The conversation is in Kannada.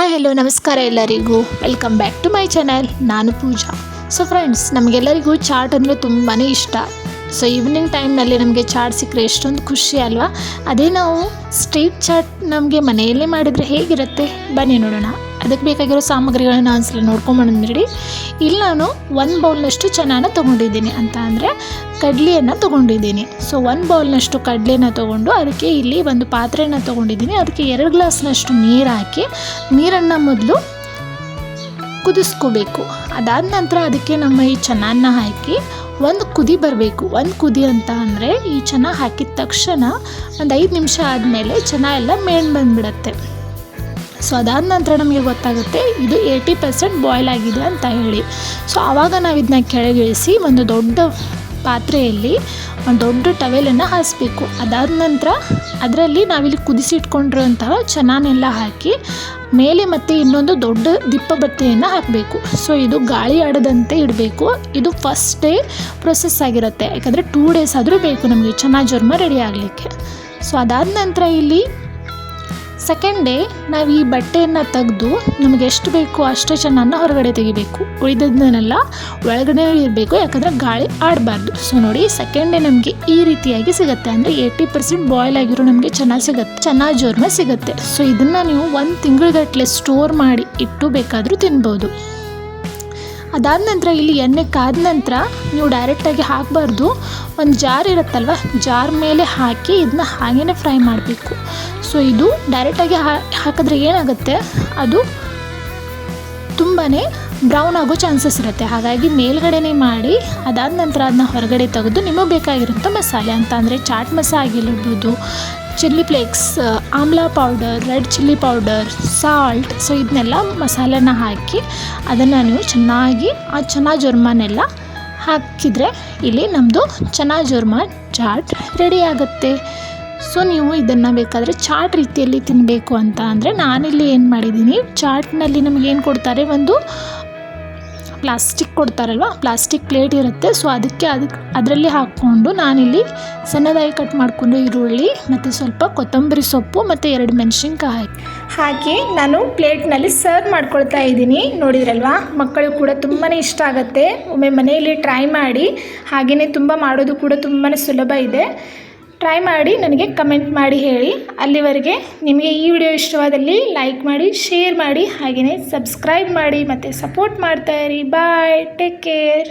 ಹಾಯ್ ಹಲೋ ನಮಸ್ಕಾರ ಎಲ್ಲರಿಗೂ. Welcome back to my channel ನಾನು ಪೂಜಾ. ಸೊ ಫ್ರೆಂಡ್ಸ್ ನಮಗೆಲ್ಲರಿಗೂ ಚಾಟ್ ಅಂದರೆ ತುಂಬಾ ಇಷ್ಟ. ಸೊ ಈವ್ನಿಂಗ್ ಟೈಮ್ನಲ್ಲಿ ನಮಗೆ ಚಾಟ್ ಸಿಕ್ಕರೆ ಎಷ್ಟೊಂದು ಖುಷಿ ಅಲ್ವಾ? ಅದೇ ನಾವು ಸ್ಟ್ರೀಟ್ ಚಾಟ್ ನಮಗೆ ಮನೆಯಲ್ಲೇ ಮಾಡಿದರೆ ಹೇಗಿರುತ್ತೆ? ಬನ್ನಿ ನೋಡೋಣ. ಅದಕ್ಕೆ ಬೇಕಾಗಿರೋ ಸಾಮಗ್ರಿಗಳನ್ನ ಒಂದ್ಸಲ ನೋಡ್ಕೊಂಬಂದ್ಬಿಡಿ. ಇಲ್ಲಿ ನಾನು ಒಂದು ಬೌಲ್ನಷ್ಟು ಚೆನ್ನಾಗಿ ತೊಗೊಂಡಿದ್ದೀನಿ. ಅಂತ ಅಂದರೆ ಕಡಲೆಯನ್ನು ತೊಗೊಂಡಿದ್ದೀನಿ. ಸೊ ಒಂದು ಬೌಲ್ನಷ್ಟು ಕಡಲೆನ ತೊಗೊಂಡು ಅದಕ್ಕೆ ಇಲ್ಲಿ ಒಂದು ಪಾತ್ರೆನ ತೊಗೊಂಡಿದ್ದೀನಿ. ಅದಕ್ಕೆ ಎರಡು ಗ್ಲಾಸ್ನಷ್ಟು ನೀರು ಹಾಕಿ ನೀರನ್ನು ಮೊದಲು ಕುದಿಸ್ಕೋಬೇಕು. ಅದಾದ ನಂತರ ಅದಕ್ಕೆ ನಮ್ಮ ಈ ಚೆನ್ನಾನ ಹಾಕಿ ಒಂದು ಕುದಿ ಬರಬೇಕು. ಒಂದು ಕುದಿ ಅಂತ ಅಂದರೆ ಈ ಚೆನ್ನ ಹಾಕಿದ ತಕ್ಷಣ ಒಂದು ಐದು ನಿಮಿಷ ಆದಮೇಲೆ ಚೆನ್ನ ಎಲ್ಲ ಮೇಣ್ ಬಂದುಬಿಡತ್ತೆ. ಸೊ ಅದಾದ ನಂತರ ನಮಗೆ ಗೊತ್ತಾಗುತ್ತೆ ಇದು ಏಯ್ಟಿ ಪರ್ಸೆಂಟ್ ಬಾಯ್ಲ್ ಆಗಿದೆ ಅಂತ ಹೇಳಿ. ಸೊ ಆವಾಗ ನಾವು ಇದನ್ನ ಕೆಳಗಿಳಿಸಿ ಒಂದು ದೊಡ್ಡ ಪಾತ್ರೆಯಲ್ಲಿ ಒಂದು ದೊಡ್ಡ ಟವೆಲನ್ನು ಹಾಸಬೇಕು. ಅದಾದ ನಂತರ ಅದರಲ್ಲಿ ನಾವಿಲ್ಲಿ ಕುದಿಸಿಟ್ಕೊಂಡಿರುವಂತಹ ಚೆನ್ನಾನೆಲ್ಲ ಹಾಕಿ ಮೇಲೆ ಮತ್ತೆ ಇನ್ನೊಂದು ದೊಡ್ಡ ದಿಪ್ಪ ಬತ್ತೆಯನ್ನು ಹಾಕಬೇಕು. ಸೊ ಇದು ಗಾಳಿ ಆಡದಂತೆ ಇಡಬೇಕು. ಇದು ಫಸ್ಟ್ ಡೇ ಪ್ರೊಸೆಸ್ ಆಗಿರುತ್ತೆ. ಯಾಕಂದರೆ ಟೂ ಡೇಸ್ ಆದರೂ ಬೇಕು ನಮಗೆ. ಚೆನ್ನಾಗಿ ಜರ್ಮ ರೆಡಿ ಆಗಲಿಕ್ಕೆ. ಸೊ ಅದಾದ ನಂತರ ಇಲ್ಲಿ ಸೆಕೆಂಡ್ ಡೇ ನಾವು ಈ ಬಟ್ಟೆಯನ್ನು ತೆಗೆದು ನಮಗೆ ಎಷ್ಟು ಬೇಕು ಅಷ್ಟು ಚೆನ್ನಾಗಿ ಹೊರಗಡೆ ತೆಗಿಬೇಕು. ಉಳಿದದನ್ನೆಲ್ಲ ಒಳಗಡೆ ಇರಬೇಕು, ಯಾಕಂದರೆ ಗಾಳಿ ಆಡಬಾರ್ದು. ಸೊ ನೋಡಿ ಸೆಕೆಂಡ್ ಡೇ ನಮಗೆ ಈ ರೀತಿಯಾಗಿ ಸಿಗುತ್ತೆ. ಅಂದರೆ ಏಯ್ಟಿ ಪರ್ಸೆಂಟ್ ಬಾಯ್ಲ್ ಆಗಿರೋ ನಮಗೆ ಚೆನ್ನಾಗಿ ಸಿಗುತ್ತೆ, ಚೆನ್ನಾಗಿ ಜೋರ್ನ ಸಿಗುತ್ತೆ. ಸೊ ಇದನ್ನು ನೀವು ಒಂದು ತಿಂಗಳಗಟ್ಟಲೆ ಸ್ಟೋರ್ ಮಾಡಿ ಇಟ್ಟು ಬೇಕಾದರೂ ತಿನ್ಬೋದು. ಅದಾದ ನಂತರ ಇಲ್ಲಿ ಎಣ್ಣೆ ಕಾದ ನಂತರ ನೀವು ಡೈರೆಕ್ಟಾಗಿ ಹಾಕಬಾರ್ದು. ಒಂದು ಜಾರ್ ಇರುತ್ತಲ್ವ, ಜಾರ್ ಮೇಲೆ ಹಾಕಿ ಇದನ್ನ ಹಾಗೇ ಫ್ರೈ ಮಾಡಬೇಕು. ಸೊ ಇದು ಡೈರೆಕ್ಟಾಗಿ ಹಾಕಿದ್ರೆ ಏನಾಗುತ್ತೆ? ಅದು ತುಂಬಾ ಬ್ರೌನ್ ಆಗೋ ಚಾನ್ಸಸ್ ಇರುತ್ತೆ. ಹಾಗಾಗಿ ಮೇಲ್ಗಡೆನೇ ಮಾಡಿ, ಅದಾದ ನಂತರ ಅದನ್ನ ಹೊರಗಡೆ ತೆಗೆದು ನಿಮಗೆ ಬೇಕಾಗಿರೋಂಥ ಮಸಾಲೆ ಅಂತ ಅಂದರೆ ಚಾಟ್ ಮಸಾಲೆ ಆಗಿರ್ಬೋದು chilli flakes amla powder red chilli powder salt so ಇದನ್ನೆಲ್ಲ ಮಸಾಲೆನ ಹಾಕಿ ಅದನ್ನು ನೀವು ಚೆನ್ನಾಗಿ, ಆ ಚೆನ್ನಾ ಜೊರ್ಮನೆಲ್ಲ ಹಾಕಿದರೆ ಇಲ್ಲಿ ನಮ್ಮದು ಚೆನ್ನಾಗಿ ಜೊರ್ಮ ಚಾಟ್ ರೆಡಿ ಆಗುತ್ತೆ. ಸೊ ನೀವು ಇದನ್ನು ಬೇಕಾದರೆ ಚಾಟ್ ರೀತಿಯಲ್ಲಿ ತಿನ್ನಬೇಕು ಅಂತ ಅಂದರೆ ನಾನಿಲ್ಲಿ ಏನು ಮಾಡಿದ್ದೀನಿ? ಚಾಟ್ನಲ್ಲಿ ನಮಗೆ ಏನು ಕೊಡ್ತಾರೆ? ಒಂದು ಪ್ಲಾಸ್ಟಿಕ್ ಕೊಡ್ತಾರಲ್ವ? ಪ್ಲಾಸ್ಟಿಕ್ ಪ್ಲೇಟ್ ಇರುತ್ತೆ. ಸೊ ಅದಕ್ಕೆ ಅದಕ್ಕೆ ಅದರಲ್ಲಿ ಹಾಕ್ಕೊಂಡು ನಾನಿಲ್ಲಿ ಸಣ್ಣದಾಗಿ ಕಟ್ ಮಾಡಿಕೊಂಡು ಈರುಳ್ಳಿ ಮತ್ತು ಸ್ವಲ್ಪ ಕೊತ್ತಂಬರಿ ಸೊಪ್ಪು ಮತ್ತು ಎರಡು ಮೆಣಸಿನ್ಕಾಯಿ. ಹಾಕಿ ನಾನು ಪ್ಲೇಟ್ನಲ್ಲಿ ಸರ್ವ್ ಮಾಡ್ಕೊಳ್ತಾ ಇದ್ದೀನಿ. ನೋಡಿದ್ರಲ್ವಾ? ಮಕ್ಕಳು ಕೂಡ ತುಂಬಾ ಇಷ್ಟ ಆಗುತ್ತೆ. ಒಮ್ಮೆ ಮನೆಯಲ್ಲಿ ಟ್ರೈ ಮಾಡಿ. ಹಾಗೆಯೇ ತುಂಬ ಮಾಡೋದು ಕೂಡ ತುಂಬಾ ಸುಲಭ ಇದೆ. ಟ್ರೈ ಮಾಡಿ, ನನಗೆ ಕಮೆಂಟ್ ಮಾಡಿ ಹೇಳಿ. ಅಲ್ಲಿವರೆಗೆ ನಿಮಗೆ ಈ ವಿಡಿಯೋ ಇಷ್ಟವಾದಲ್ಲಿ ಲೈಕ್ ಮಾಡಿ ಶೇರ್ ಮಾಡಿ, ಹಾಗೆಯೇ ಸಬ್ಸ್ಕ್ರೈಬ್ ಮಾಡಿ, ಮತ್ತು ಸಪೋರ್ಟ್ ಮಾಡ್ತಾಯಿರಿ ಬಾಯ್ ಟೇಕ್ ಕೇರ್